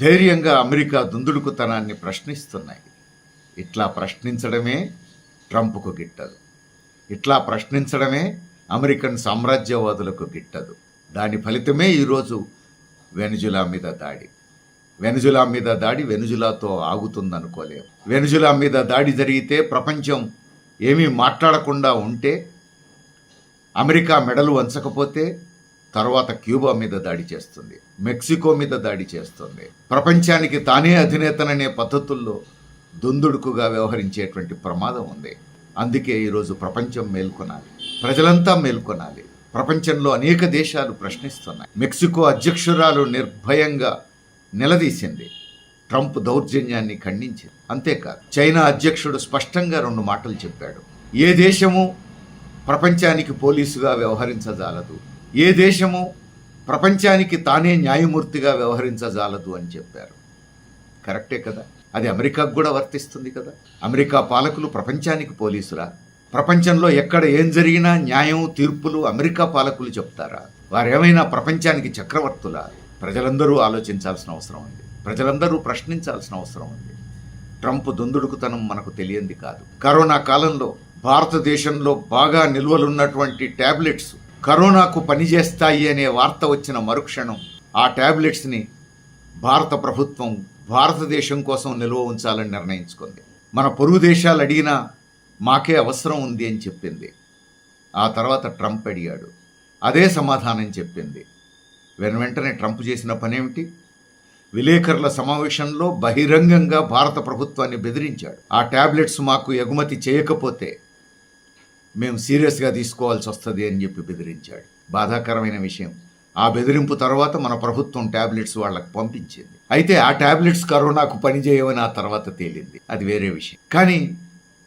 ధైర్యంగా అమెరికా దుందుడుకుతనాన్ని ప్రశ్నిస్తున్నాయి. ఇట్లా ప్రశ్నించడమే ట్రంప్కు గిట్టదు. ఇట్లా ప్రశ్నించడమే అమెరికన్ సామ్రాజ్యవాదులకు గిట్టదు. దాని ఫలితమే ఈరోజు వెనుజులా మీద దాడి. వెనుజులా మీద దాడి వెనుజులాతో ఆగుతుందనుకోలేము. వెనుజులా మీద దాడి జరిగితే ప్రపంచం ఏమీ మాట్లాడకుండా ఉంటే అమెరికా మెడలు వంచకపోతే తర్వాత క్యూబా మీద దాడి చేస్తుంది మెక్సికో మీద దాడి చేస్తుంది. ప్రపంచానికి తానే అధినేతననే పద్ధతుల్లో దుందుడుకుగా వ్యవహరించేటువంటి ప్రమాదం ఉంది. అందుకే ఈరోజు ప్రపంచం మేల్కొనాలి. ప్రజలంతా మేల్కొనాలి. ప్రపంచంలో అనేక దేశాలు ప్రశ్నిస్తున్నాయి. మెక్సికో అధ్యక్షురాలు నిర్భయంగా నిలదీసింది. ట్రంప్ దౌర్జన్యాన్ని ఖండించింది. అంతేకాదు చైనా అధ్యక్షుడు స్పష్టంగా రెండు మాటలు చెప్పాడు. ఏ దేశము ప్రపంచానికి పోలీసుగా వ్యవహరించజాలదు ఏ దేశము ప్రపంచానికి తానే న్యాయమూర్తిగా వ్యవహరించజాలదు అని చెప్పారు. కరెక్టే కదా? అది అమెరికాకు కూడా వర్తిస్తుంది కదా? అమెరికా పాలకులు ప్రపంచానికి పోలీసురా ప్రపంచంలో ఎక్కడ ఏం జరిగినా న్యాయం తీర్పులు అమెరికా పాలకులు చెప్తారా? వారేమైనా ప్రపంచానికి చక్రవర్తులా? ప్రజలందరూ ఆలోచించాల్సిన అవసరం ఉంది. ప్రజలందరూ ప్రశ్నించాల్సిన అవసరం ఉంది. ట్రంప్ దుందుడుకుతనం మనకు తెలియంది కాదు. కరోనా కాలంలో భారతదేశంలో బాగా నిల్వలున్నటువంటి టాబ్లెట్స్ కరోనాకు పనిచేస్తాయి అనే వార్త వచ్చిన మరుక్షణం ఆ ట్యాబ్లెట్స్ని భారత ప్రభుత్వం భారతదేశం కోసం నిల్వ ఉంచాలని నిర్ణయించుకుంది. మన పొరుగు దేశాలు అడిగినా మాకే అవసరం ఉంది అని చెప్పింది. ఆ తర్వాత ట్రంప్ అడిగాడు. అదే సమాధానం చెప్పింది. వెను వెంటనే ట్రంప్ చేసిన పనేమిటి? విలేకరుల సమావేశంలో బహిరంగంగా భారత ప్రభుత్వాన్ని బెదిరించాడు. ఆ ట్యాబ్లెట్స్ మాకు ఎగుమతి చేయకపోతే మేము సీరియస్గా తీసుకోవాల్సి వస్తుంది అని చెప్పి బెదిరించాడు. బాధాకరమైన విషయం. ఆ బెదిరింపు తర్వాత మన ప్రభుత్వం ట్యాబ్లెట్స్ వాళ్ళకి పంపించింది. అయితే ఆ టాబ్లెట్స్ కరోనాకు పనిచేయవని ఆ తర్వాత తేలింది. అది వేరే విషయం. కానీ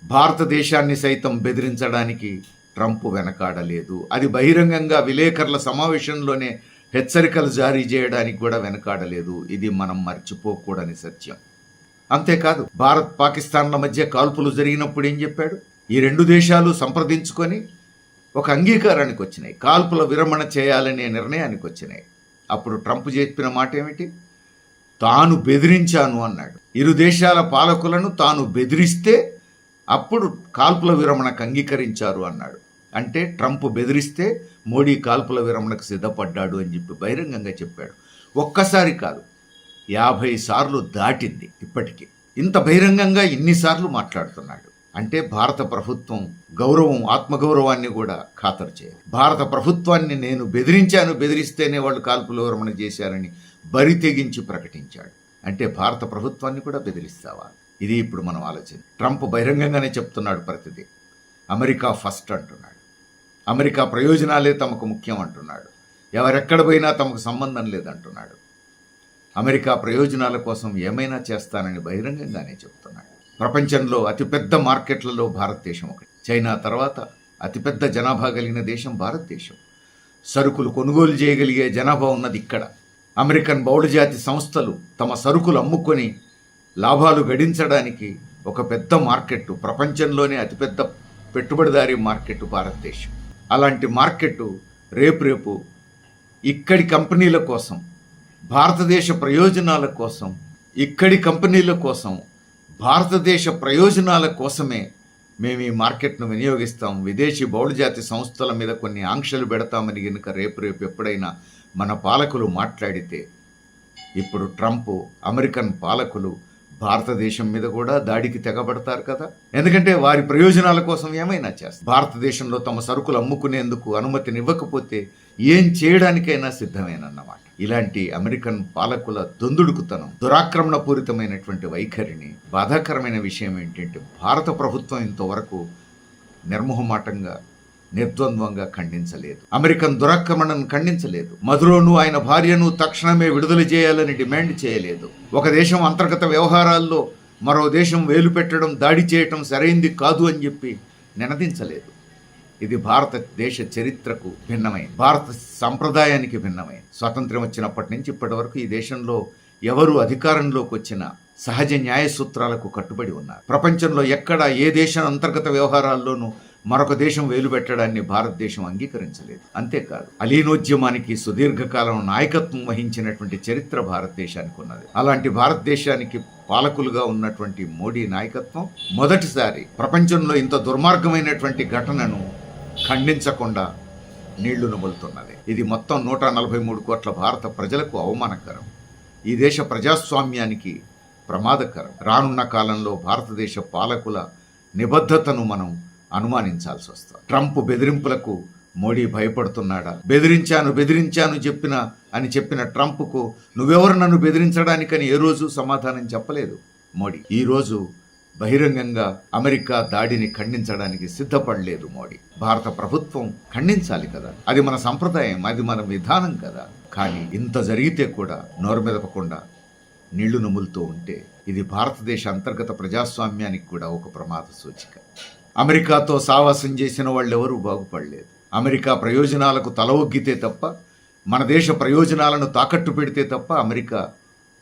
భారతదేశాన్ని సైతం బెదిరించడానికి ట్రంప్ వెనకాడలేదు. అది బహిరంగంగా విలేకరుల సమావేశంలోనే హెచ్చరికలు జారీ చేయడానికి కూడా వెనకాడలేదు. ఇది మనం మర్చిపోకూడని సత్యం. అంతేకాదు భారత్ పాకిస్తాన్ల మధ్య కాల్పులు జరిగినప్పుడు ఏం చెప్పాడు? ఈ రెండు దేశాలు సంప్రదించుకొని ఒక అంగీకారానికి వచ్చినాయి. కాల్పుల విరమణ చేయాలనే నిర్ణయానికి వచ్చినాయి. అప్పుడు ట్రంప్ చెప్పిన మాట ఏమిటి? తాను బెదిరించాను అన్నాడు. ఇరు దేశాల పాలకులను తాను బెదిరిస్తే అప్పుడు కాల్పుల విరమణకు అంగీకరించారు అన్నాడు. అంటే ట్రంప్ బెదిరిస్తే మోడీ కాల్పుల విరమణకు సిద్ధపడ్డాడు అని చెప్పి బహిరంగంగా చెప్పాడు. ఒక్కసారి కాదు యాభై సార్లు దాటింది ఇప్పటికీ. ఇంత బహిరంగంగా ఇన్నిసార్లు మాట్లాడుతున్నాడు. అంటే భారత ప్రభుత్వం గౌరవం ఆత్మగౌరవాన్ని కూడా ఖాతరు చేయాలి. భారత ప్రభుత్వాన్ని నేను బెదిరించాను బెదిరిస్తేనే వాళ్ళు కాల్పులు విరమణ చేశారని బరి తెగించి ప్రకటించాడు. అంటే భారత ప్రభుత్వాన్ని కూడా బెదిరిస్తావా? ఇది ఇప్పుడు మనం ఆలోచన. ట్రంప్ బహిరంగంగానే చెప్తున్నాడు ప్రతిదీ. అమెరికా ఫస్ట్ అంటున్నాడు. అమెరికా ప్రయోజనాలే తమకు ముఖ్యం అంటున్నాడు. ఎవరెక్కడ పోయినా తమకు సంబంధం లేదంటున్నాడు. అమెరికా ప్రయోజనాల కోసం ఏమైనా చేస్తానని బహిరంగంగానే చెప్తున్నాడు. ప్రపంచంలో అతిపెద్ద మార్కెట్లలో భారతదేశం ఒకటి. చైనా తర్వాత అతిపెద్ద జనాభా కలిగిన దేశం భారతదేశం. సరుకులు కొనుగోలు చేయగలిగే జనాభా ఉన్నది ఇక్కడ. అమెరికన్ బౌళజాతి సంస్థలు తమ సరుకులు అమ్ముకొని లాభాలు గడించడానికి ఒక పెద్ద మార్కెట్ ప్రపంచంలోనే అతిపెద్ద పెట్టుబడిదారీ మార్కెట్ భారతదేశం. అలాంటి మార్కెట్ రేపు రేపు ఇక్కడి కంపెనీల కోసం భారతదేశ ప్రయోజనాల కోసం ఇక్కడి కంపెనీల కోసం భారతదేశ ప్రయోజనాల కోసమే మేము ఈ మార్కెట్ను వినియోగిస్తాం. విదేశీ బౌళజాతి సంస్థల మీద కొన్ని ఆంక్షలు పెడతామని కనుక రేపు రేపు ఎప్పుడైనా మన పాలకులు మాట్లాడితే ఇప్పుడు ట్రంప్ అమెరికన్ పాలకులు భారతదేశం మీద కూడా దాడికి తెగబడతారు కదా? ఎందుకంటే వారి ప్రయోజనాల కోసం ఏమైనా చేస్తారు. భారతదేశంలో తమ సరుకులు అమ్ముకునేందుకు అనుమతినివ్వకపోతే ఏం చేయడానికైనా సిద్ధమేనన్నమాట. ఇలాంటి అమెరికన్ పాలకుల దొందుడుకుతనం దురాక్రమణ పూరితమైనటువంటి వైఖరిని బాధాకరమైన విషయం ఏంటంటే భారత ప్రభుత్వం ఇంతవరకు నిర్మోహమాటంగా నిర్ద్వంద్వంగా ఖండించలేదు. అమెరికన్ దురాక్రమణను ఖండించలేదు. మధురోను ఆయన భార్యను తక్షణమే విడుదల చేయాలని డిమాండ్ చేయలేదు. ఒక దేశం అంతర్గత వ్యవహారాల్లో మరో దేశం వేలు పెట్టడం దాడి చేయటం సరైంది కాదు అని చెప్పి నినదించలేదు. ఇది భారతదేశ చరిత్రకు భిన్నమైంది భారత సంప్రదాయానికి భిన్నమైంది స్వాతంత్ర్యం వచ్చినప్పటి నుంచి ఇప్పటి వరకు ఈ దేశంలో ఎవరు అధికారంలోకి వచ్చిన సహజ న్యాయ సూత్రాలకు కట్టుబడి ఉన్నారు. ప్రపంచంలో ఎక్కడ ఏ దేశం అంతర్గత వ్యవహారాల్లోనూ మరొక దేశం వేలు పెట్టడాన్ని భారతదేశం అంగీకరించలేదు. అంతేకాదు అలీనోద్యమానికి సుదీర్ఘకాలం నాయకత్వం వహించినటువంటి చరిత్ర భారతదేశానికి ఉన్నది. అలాంటి భారతదేశానికి పాలకులుగా ఉన్నటువంటి మోడీ నాయకత్వం మొదటిసారి ప్రపంచంలో ఇంత దుర్మార్గమైనటువంటి ఘటనను ఖండించకుండా నీళ్ళు నములుతున్నది. ఇది మొత్తం నూట నలభై మూడు కోట్ల భారత ప్రజలకు అవమానకరం. ఈ దేశ ప్రజాస్వామ్యానికి ప్రమాదకరం. రానున్న కాలంలో భారతదేశ పాలకుల నిబద్ధతను మనం అనుమానించాల్సి వస్తుంది. ట్రంప్ బెదిరింపులకు మోడీ భయపడుతున్నాడా? బెదిరించాను బెదిరించాను చెప్పిన అని చెప్పిన ట్రంప్కు నువ్వెవరు నన్ను బెదిరించడానికని ఏ రోజు సమాధానం చెప్పలేదు మోడీ. ఈరోజు బహిరంగంగా అమెరికా దాడిని ఖండించడానికి సిద్ధపడలేదు మోడీ. భారత ప్రభుత్వం ఖండించాలి కదా. అది మన సంప్రదాయం అది మన విధానం కదా. కానీ ఇంత జరిగితే కూడా నోరు మెదపకుండా నీళ్ళు నములుతూ ఉంటే ఇది భారతదేశ అంతర్గత ప్రజాస్వామ్యానికి కూడా ఒక ప్రమాద సూచిక. అమెరికాతో సావాసం చేసిన వాళ్ళెవరూ బాగుపడలేదు. అమెరికా ప్రయోజనాలకు తల ఒగ్గితే తప్ప మన దేశ ప్రయోజనాలను తాకట్టు పెడితే తప్ప అమెరికా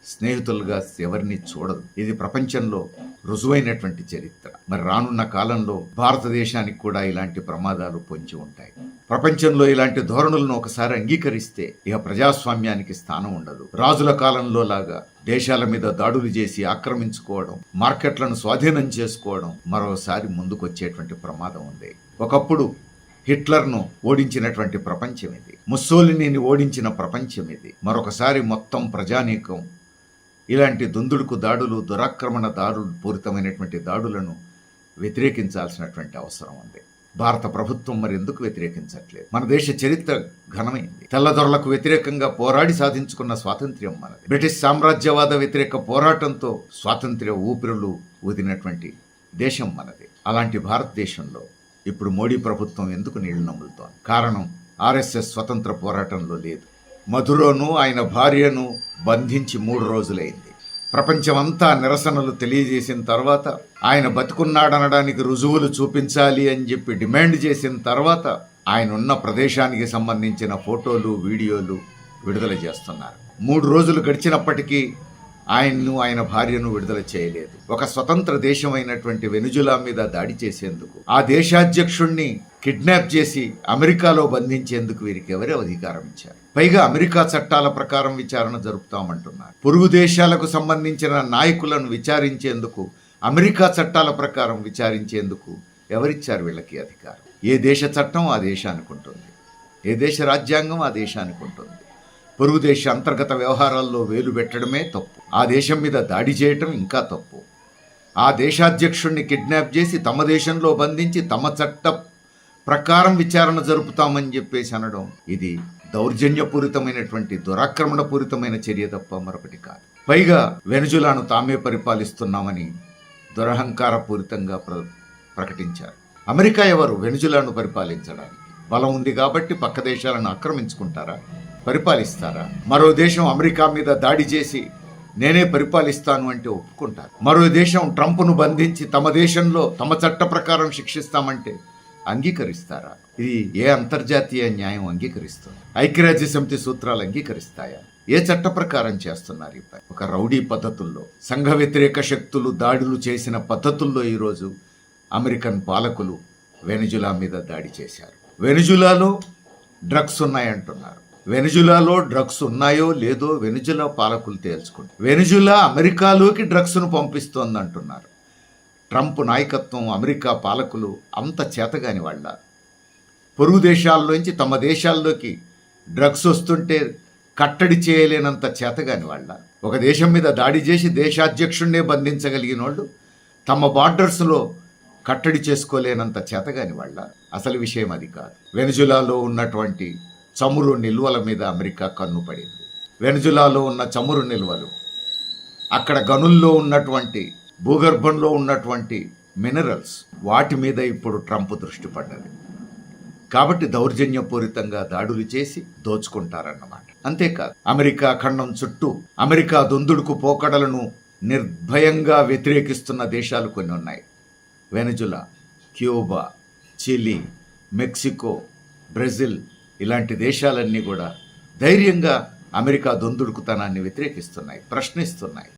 స్నేహితులుగా ఎవరిని చూడదు. ఇది ప్రపంచంలో రుజువైనటువంటి చరిత్ర. మరి రానున్న కాలంలో భారతదేశానికి కూడా ఇలాంటి ప్రమాదాలు పొంచి ఉంటాయి. ప్రపంచంలో ఇలాంటి ధోరణులను ఒకసారి అంగీకరిస్తే ఇక ప్రజాస్వామ్యానికి స్థానం ఉండదు. రాజుల కాలంలో లాగా దేశాల మీద దాడులు చేసి ఆక్రమించుకోవడం మార్కెట్లను స్వాధీనం చేసుకోవడం మరోసారి ముందుకొచ్చేటువంటి ప్రమాదం ఉంది. ఒకప్పుడు హిట్లర్ను ఓడించినటువంటి ప్రపంచం ఇది. ముస్సోలినీని ఓడించిన ప్రపంచం ఇది. మరొకసారి మొత్తం ప్రజానీకం ఇలాంటి దుందుడుకు దాడులు దురాక్రమణ దారులు పూరితమైనటువంటి దాడులను వ్యతిరేకించాల్సినటువంటి అవసరం ఉంది. భారత ప్రభుత్వం మరి ఎందుకు వ్యతిరేకించట్లేదు? మన దేశ చరిత్ర ఘనమైంది. తెల్లదొరలకు వ్యతిరేకంగా పోరాడి సాధించుకున్న స్వాతంత్ర్యం మనది. బ్రిటిష్ సామ్రాజ్యవాద వ్యతిరేక పోరాటంతో స్వాతంత్ర్య ఊపిరులు ఊదినటువంటి దేశం మనది. అలాంటి భారతదేశంలో ఇప్పుడు మోడీ ప్రభుత్వం ఎందుకు నీళ్ళు నమ్ములుతోంది కారణం ఆర్ఎస్ఎస్ స్వతంత్ర పోరాటంలో లేదు. మధురోను ఆయన భార్యను బంధించి మూడు రోజులైంది. ప్రపంచమంతా నిరసనలు తెలియజేసిన తర్వాత ఆయన బతుకున్నాడనడానికి రుజువులు చూపించాలి అని చెప్పి డిమాండ్ చేసిన తర్వాత ఆయన ఉన్న ప్రదేశానికి సంబంధించిన ఫోటోలు వీడియోలు విడుదల చేస్తున్నారు. మూడు రోజులు గడిచినప్పటికీ ఆయన్ను ఆయన భార్యను విడుదల చేయలేదు. ఒక స్వతంత్ర దేశమైనటువంటి వెనుజులా మీద దాడి చేసేందుకు ఆ దేశాధ్యక్షుణ్ణి కిడ్నాప్ చేసి అమెరికాలో బంధించేందుకు వీరికి ఎవరే అధికారం ఇచ్చారు? పైగా అమెరికా చట్టాల ప్రకారం విచారణ జరుపుతామంటున్నారు. పొరుగు దేశాలకు సంబంధించిన నాయకులను విచారించేందుకు అమెరికా చట్టాల ప్రకారం విచారించేందుకు ఎవరిచ్చారు వీళ్ళకి అధికారం? ఏ దేశ చట్టం ఆ దేశానికి ఉంటుంది? ఏ దేశ రాజ్యాంగం ఆ దేశానికి ఉంటుంది? పొరుగు దేశ అంతర్గత వ్యవహారాల్లో వేలు పెట్టడమే తప్పు. ఆ దేశం మీద దాడి చేయటం ఇంకా తప్పు. ఆ దేశాధ్యక్షుణ్ణి కిడ్నాప్ చేసి తమ దేశంలో బంధించి తమ చట్ట ప్రకారం విచారణ జరుపుతామని చెప్పేసి అనడం ఇది దౌర్జన్యపూరితమైనటువంటి దురాక్రమణపూరితమైన చర్య తప్ప మరొకటి కాదు. పైగా వెనుజులాను తామే పరిపాలిస్తున్నామని దురహంకారపూరితంగా ప్ర ప్రకటించారు. అమెరికా ఎవరు వెనుజులాను పరిపాలించడానికి? బలం ఉంది కాబట్టి పక్క దేశాలను ఆక్రమించుకుంటారా? పరిపాలిస్తారా? మరో దేశం అమెరికా మీద దాడి చేసి నేనే పరిపాలిస్తాను అంటే ఒప్పుకుంటారు. మరో దేశం ట్రంప్ను బంధించి తమ దేశంలో తమ చట్ట ప్రకారం శిక్షిస్తామంటే అంగీకరిస్తారా? ఇది ఏ అంతర్జాతీయ న్యాయం అంగీకరిస్తుంది? ఐక్యరాజ్య సమితి సూత్రాలు అంగీకరిస్తాయా? ఏ చట్ట ప్రకారం చేస్తున్నారు ఇప్పటి ఒక రౌడీ పద్ధతుల్లో సంఘ వ్యతిరేక శక్తులు దాడులు చేసిన పద్ధతుల్లో ఈరోజు అమెరికన్ పాలకులు వెనుజులా మీద దాడి చేశారు. వెనుజులాలో డ్రగ్స్ ఉన్నాయంటున్నారు. వెనుజులాలో డ్రగ్స్ ఉన్నాయో లేదో వెనుజులా పాలకులు తేల్చుకుంటారు వెనుజులా అమెరికాలోకి డ్రగ్స్ను పంపిస్తోంది అంటున్నారు ట్రంప్ నాయకత్వం అమెరికా పాలకులు అంత చేతగాని వాళ్ళ. పొరుగు దేశాల్లోంచి తమ దేశాల్లోకి డ్రగ్స్ వస్తుంటే కట్టడి చేయలేనంత చేతగాని వాళ్ళ. ఒక దేశం మీద దాడి చేసి దేశాధ్యక్షుణ్ణే బంధించగలిగిన వాళ్ళు తమ బార్డర్స్లో కట్టడి చేసుకోలేనంత చేతగాని వాళ్ళ. అసలు విషయం అది కాదు. వెనుజులాలో ఉన్నటువంటి చమురు నిల్వల మీద అమెరికా కన్ను పడింది. వెనుజులాలో ఉన్న చమురు నిల్వలు అక్కడ గనుల్లో ఉన్నటువంటి భూగర్భంలో ఉన్నటువంటి మినరల్స్ వాటి మీద ఇప్పుడు ట్రంప్ దృష్టి పడ్డది. కాబట్టి దౌర్జన్యపూరితంగా దాడులు చేసి దోచుకుంటారన్నమాట. అంతేకాదు అమెరికా ఖండం చుట్టూ అమెరికా దుందుడుకు పోకడలను నిర్భయంగా వ్యతిరేకిస్తున్న దేశాలు కొన్ని ఉన్నాయి. Venezuela Cuba Chile Mexico Brazil ఇలాంటి దేశాలన్నీ కూడా ధైర్యంగా అమెరికా దొందుడుకుతనాన్ని వ్యతిరేకిస్తున్నాయి ప్రశ్నిస్తున్నాయి.